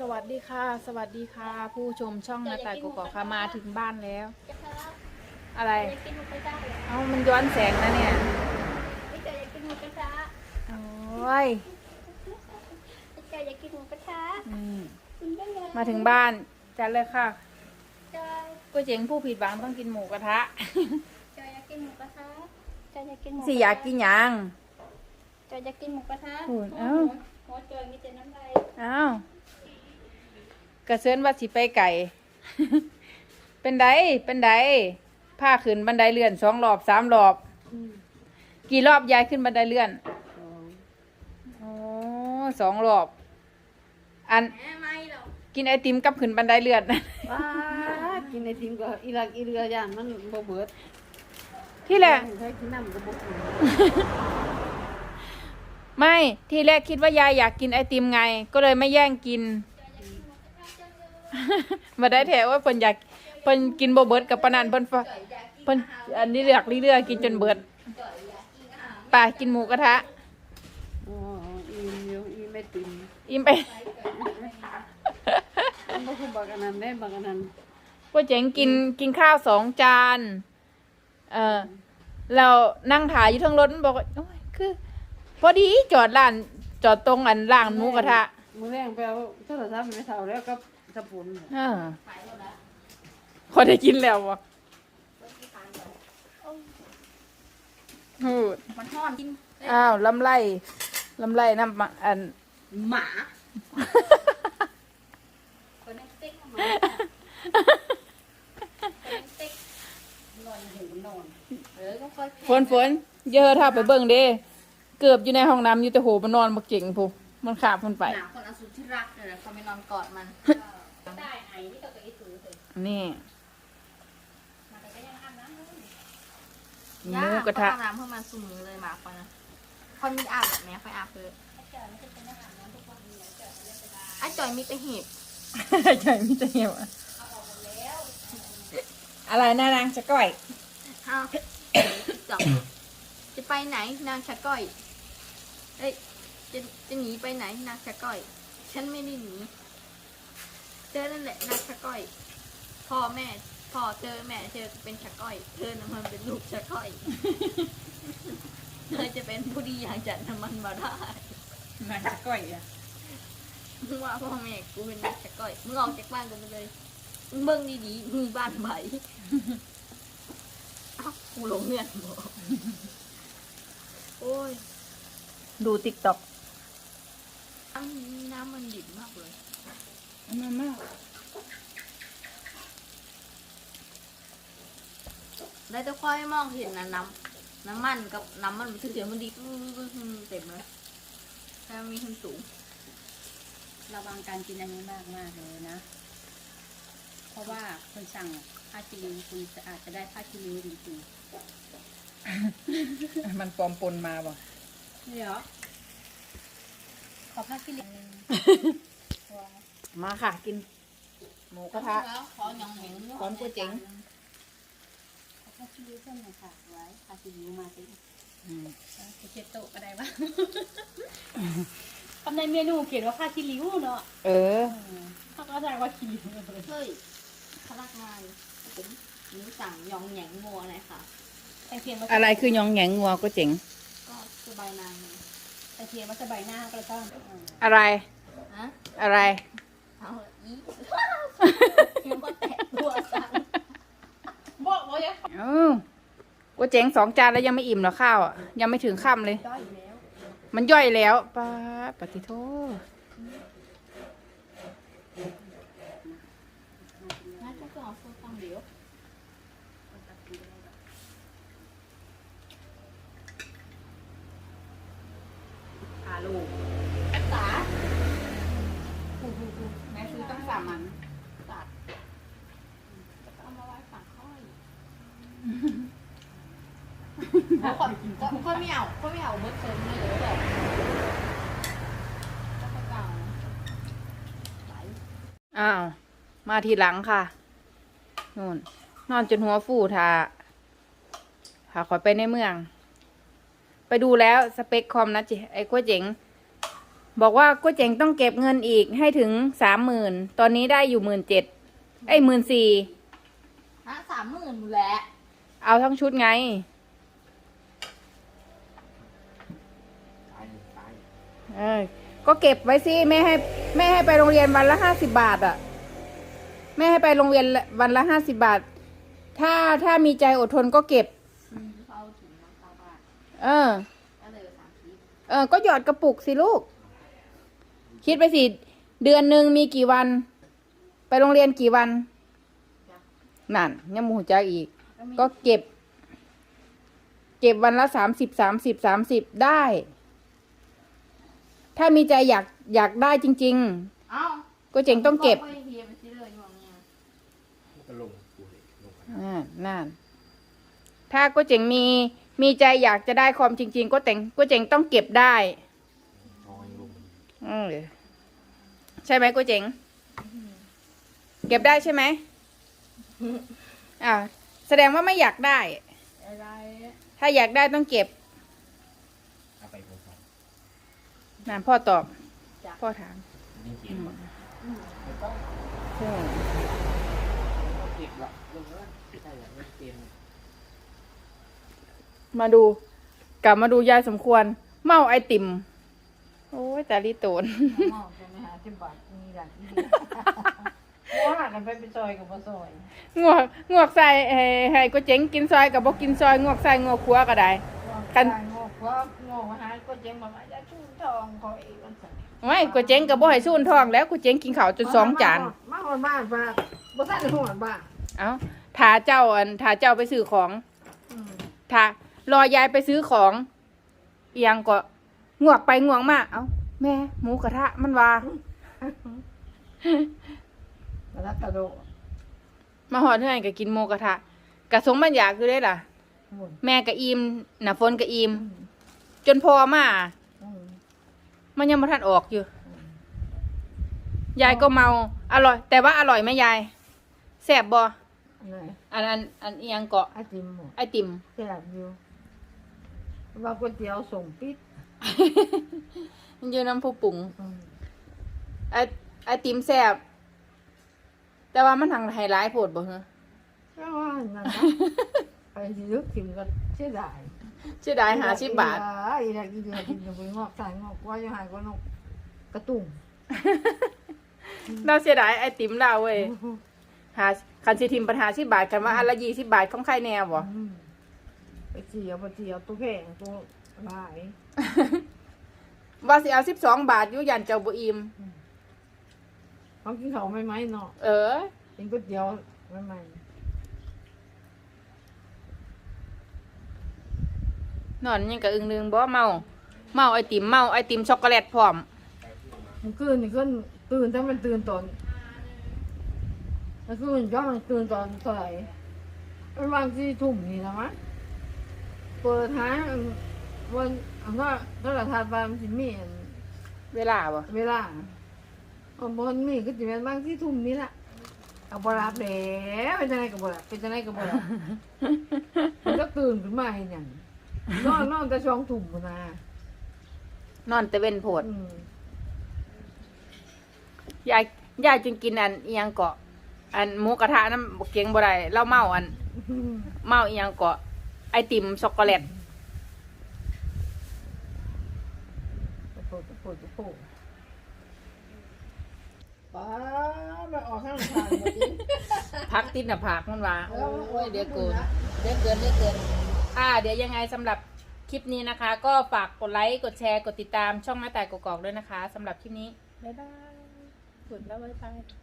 สวัสดีค่ะ สวัสดีค่ะ ผู้ชมช่องนาตายกกอกค่ะมาถึงบ้านแล้วจะทะเลาะอะไรจะกินหมูกระทะเหรอเอ้ามันย้อนแสงนะเนี่ยไม่เจออยากกินหมูกระทะโอ้ยไม่เจออยากกินหมูกระทะอืมคุณได้ไงมาถึงบ้านจัดเลยค่ะจอยก๋วยเจ๋งผู้ผิดหวังต้องกินหมูกระทะจอยอยากกินหมูกระทะจอยอยากกินหมูสิอยากกินหยังจอยอยากกินหมูกระทะโอ้ยเอ้าหัวจอยมีแต่น้ำลาย อ้าว กระเซินว่าสิไปไก่ เป็นไดเป็นไดผ้าขึ้นบันไดเลื่อนสองรอบสามรอบ กี่รอบยายขึ้นบันไดเลื่อนอ๋อสองรอบ อันแหมไม่หรอกกินไอติมกับขึ้นบันไดเลื่อนว้ากินไอติมก็อีหลักอีเรือย่างมันบ่เบิดที่แรกใช้กินน้ำก็บ่กินไม่ที่แรกคิดว่ายายอยากกินไอติมไง ก็เลยไม่แย่งกิน มาได้แถวว่าเพิ่นอยากเพิ่นกินบ่เบิดกับปานนันเพิ่นฟะเพิ่นอันนี้เลือกเรื่อยๆกินจนเบิดไป่ากินหมูกระทะอ๋ออีมอยู่อีไม่ติมอิ่มไปมันบ่คือบักอันนั้นได้บักอันนั้นก๋วยเจ๋งกินกินข้าวสองจานเออเรานั่งถ่ายอยู่ทั้งรถมันบอกว่าโอ้ยคือ พอดีจอดร้านจอดตรงอันล่างหมูกระทะ มื้อแรงไปเอาโทรศัพท์ไม่เท่าแล้วกั บสะพุนเออพอได้กินแล้ววะฮูดมันทอนกินอ้าวลำไรลำไรน้ำมาอันหมาคนนั้นเต็กมาคนนั้นเต็กนอนเห็นมันนอนเออก็ค่อยฝนฝนเยอะถ้าไปเบิ่งเด้เกือบอยู่ในห้องน้ำอยู่แต่โหมันนอนบักเก่งพูมันขาบมันไปหนาคนอสุที่รักเลยเขาไม่นอนกอดมันได้ไอ้นี่ก็ตัวอีถือเลย นี่มาแต่ก็ยังอาบน้ำเลยหมูกระทะอาบน้ำเพื่อมาสูมือเลยหมาคนนะคอยมีอาบแบบนี้ค่อยอาบเลยไอ้จอยมีแต่เห็บใช่ไม่จะเหี่ยวอะอะไรน่านางจะก้อยอ้าวจับจะไปไหนนางชะก้อยเอ้ยจะจะหนีไปไหนนางชะก้อย ฉันไม่ได้หนีเจอนั่นแหละนางชะก้อย พ่อแม่พ่อเจอแม่เจอเป็นชะก้อย เธอน่ะมันเป็นลูกชะก้อย เธอจะเป็นผู้ดีอย่างจันทมันมาได้นางจะก้อยอะมึงว่าพ่อแม่กูเป็นนักจะก้อยมึงออกจากบ้านกูไปเลยมึงเบิ่งดีๆมึงบ้านไหนอ้าวกูหลงเงินบอกโอ้ยดูติ๊กต็อกน้ำนี้น้ำมันดิบมากเลย มามาก ได้แต่ค่อยมองเห็นนะน้ำน้ำมันกับน้ำมันมันถือมันดิบเต็มเลยแค่มีขึ้นสูงระวังการกินอันนี้มากมากเลยนะ เพราะว่าคนสั่งผ้าคีริ้วคุณจะอาจจะได้ผ้าคีริ้วจริงมันปลอมปนมาบ่ๆนี่เหรอขอผ้าคีริ้วมาค่ะกิน หมูกระทะ แล้วขอหยองเหม็นขอนก๋วยเจ๋ง ข อผ้าคีริ้วเส้นหนึ่งค่ะไว้ผ้าคีริ้วมาสิอืมเช็ดโต๊ะก็ได้วะคำในเมนูเขียนว่าผ้าคีริ้วเนาะ เออเขาก็แสดงว่าคีริ้วเฮ้ยพนักงานผมหนูสั่งหยองแหยงงัวหน่อยค่ะแต่เขียนว่าอะไรคือยองแหงงัวก็เจ๋ง ก็สบายนางเลยแต่เขียนว่าสบายหน้าก็ต้องอะไรฮะอะไรเอาอียังมาแตะตัวสั่ง บอกว่าจะ เออก๋ วยเจ๋งสองจานแล้วยังไม่อิ่มเหรอข้าวอะยังไม่ถึงค่ำเลยด้อยแล้วมันย่อยแล้วป้าดปฏิโทษน่าจะต้องเอาโซ่ตั้งเดี๋ยวพาลูกตาแม่ซื้อตั้งสามอัน ตัดเอามาไว้ฝั่งค่อยเขา ค่อยค่อยไม่เอาค่อยไม่เอาเบิร์ดเซนเลยเลยแบบก็ไปเก่าไหลอ้าว มาทีหลังค่ะนู่นนอนจนหัวฟูทาพาขอยไปในเมือง ไปดูแล้วสเปคคอมนะจิไอ้ก๋วยเจ๋ง บอกว่าก๋วยเจ๋งต้องเก็บเงินอีกให้ถึงสามหมื่นตอนนี้ได้อยู่หมื่นเจ็ดไอ้หมื่นสี่ฮะสามหมื่นหมดแหล้วเอาทั้งชุดไง ตายตาย เออ ก็เก็บไว้สิไม่ให้ไม่ให้ไปโรงเรียนวันละห้าสิบบาทอะ่ะไม่ให้ไปโรงเรียนวันละห้าสิบบาท ถ้าถ้ามีใจอดทนก็เก็บเขาถึงน้ำตาบาทเออ ก็เลยสามทีเออ ก็หยอดกระปุกสิลูก คิดไปสิ เดือนหนึ่งมีกี่วัน ไปโรงเรียนกี่วัน นั่นยังมูจักอีก ก็เก็บ เก็บวันละสามสิบสามสิบสามสิบได้ ถ้ามีใจอยากอยากได้จริง เอ้าๆ ก็เจ๋งต้องเก็บพ่เฮียไปซื้อเลยอยู่เนี่ยมันก็ลงกูเลยลงไปอ่านั่นถ้าก็เจ๋งมีมีใจอยากจะได้ความจริง ๆ ก็เจ๋งก็เจ๋งต้องเก็บได้น้อยลงอืมใช่ไหมก็เจ๋ง เก็บได้ใช่ไหมอ่าแสดงว่าไม่อยากได้ อะไรถ้าอยากได้ต้องเก็บ เอาไปบนสอง นั่นพ่อตอบ พ่อถามนี่เก็บหมดใช่เก็บละลงแล้วใช่แล้วเกมมาดู กลับมาดูยายสมควร เมาไอติม โอ้ยแต่ลิโตน มองไปไหมหาสิบบาทมีหลังที่ดีว่ากันไปไปซอยกับบ่ซอยงวกงวกใส่ให้ให้ก็เจ๋งกินซอยกับบ่กินซอยงวกใส่งวกขัวก็ได้กันงอก ว่าโงอกว่าหาก็เจ๊งมาว่าจะชูทองเขาอีกวันสันไม่ก็เจ๋งกับบ่ให้สู้ท้องแล้วก็เจ๋งกินข้าวจนสองจานมาหอดบ้านป้าบ่ทันได้หอดบ้านเอ้าถ้าเจ้าอันถ้าเจ้าไปซื้อของอืมถ้ารอยายไปซื้อของเอียงก็งวกไปงวกมาเอ้าแม่หมูกระทะมันว่าแล้วกระโดดมาหอดเท่าไหร่ก็กินหมูกระทะกระสงมันอยากคือได้ล่ะหมุนแม่ก็อิ่มน่ะฝนก็อิ่ม จนพอมาอืมมันยังไม่ทันออกอยู่ ยายก็เมา อร่อย แต่ว่าอร่อยไหมยายแซ่บบ่อันไหนอันอันอันเอียงเกาะไอติมหมดไอติมแซ่บอยู่ว่าก๋วยเตี๋ยวส่งปิดมันอยู่น้ำผู้ปรุงอืมไอไอติมแซ่บแต่ว่ามันทางไฮไลท์โพดบ่ฮะก็ว่านั่นนะไปสิลึกถึงก็เสียดาย เชื่อได้หาสิบบาท อีหลักอีเดียวกินจะไปงอกใส่งอกว่ายังหายก็นกกระตุ่มเราเสียดายไอติมเราเว้ยหาคันสิทิมปัญหาสิบบาทกันว่าอันละยี่สิบบาทของใครแนวบ่อืมไปเจียวไปเจียวตัวแพงตัวหลาย ว่าสิเอาสิบสองบาทอยู่ยันเจ้าบุอิมเขากินเขาไม่ไหมเนาะเออ กินก๋วยเตี๋ยวไม่ไหม นอนยังกับอึงนึงบ่เมา เมาไอติมเมาไอติมช็อกโกแลตพร้อมมันคืนนี่ขึ้นตื่นถ้ามันตื่นตอนมันคืนก็มันตื่นตอนเท่าไหร่มันวางที่ทุ่มนี่นะมะเปิดท้ายวันอันว่าตลาดทานบานมันสิมีอันเวลาบ่เวลาอันบนมีก็จะเป็นบางที่ทุ่มนี่แหละเอาบรับแล้วเป็นยังไงกับบรับเป็นยังไงกับบรับมันก็ตื่นขึ้นมาเห็นอย่าง นอนนอนแต่ช่องถุ่มพุ่นนะนอนแต่เว้นโพดอืมยายยายจึงกินอันเอียงเกาะ อันหมูกระทะน้ำบกเกียงบ่ได้เราเมาอัน เมาเอียงเกาะ ไอติมช็อกโกแลตกระโปดกระโปดกระโปดป้ามาออกข้างทางเมื่อกี้พักติดหน้าผากมันว่าโอ้ยเดี๋ยวเกินเดี๋ยวเกินเดี๋ยวเกิน อ่า เดี๋ยวยังไงสำหรับคลิปนี้นะคะ ก็ฝากกดไลค์กดแชร์กดติดตามช่องหน้าแต่กกอกด้วยนะคะสำหรับคลิปนี้บ๊ายบายกดแล้วบ๊ายบาย